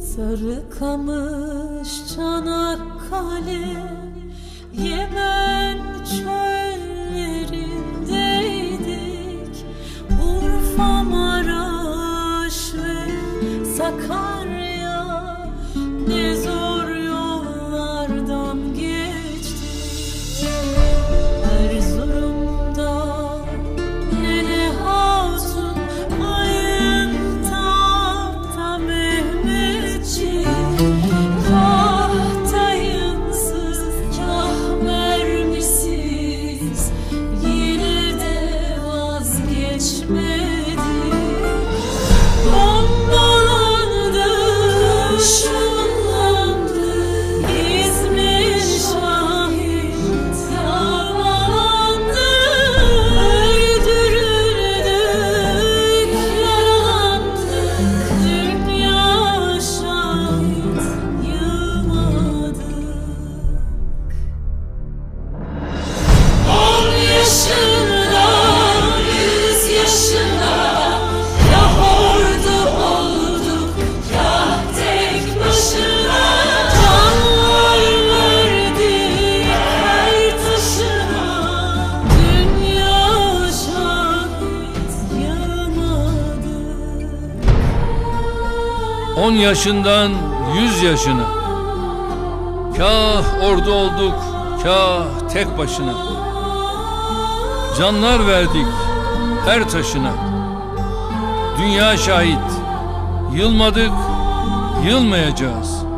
Sarıkamış Çanakkale Yemen çöllerindeydik. Urfa Maraş ve Sakarya 10 yaşından 100 yaşına. Kah ordu olduk kah tek başına. Canlar verdik her taşına. Dünya şahit. Yılmadık yılmayacağız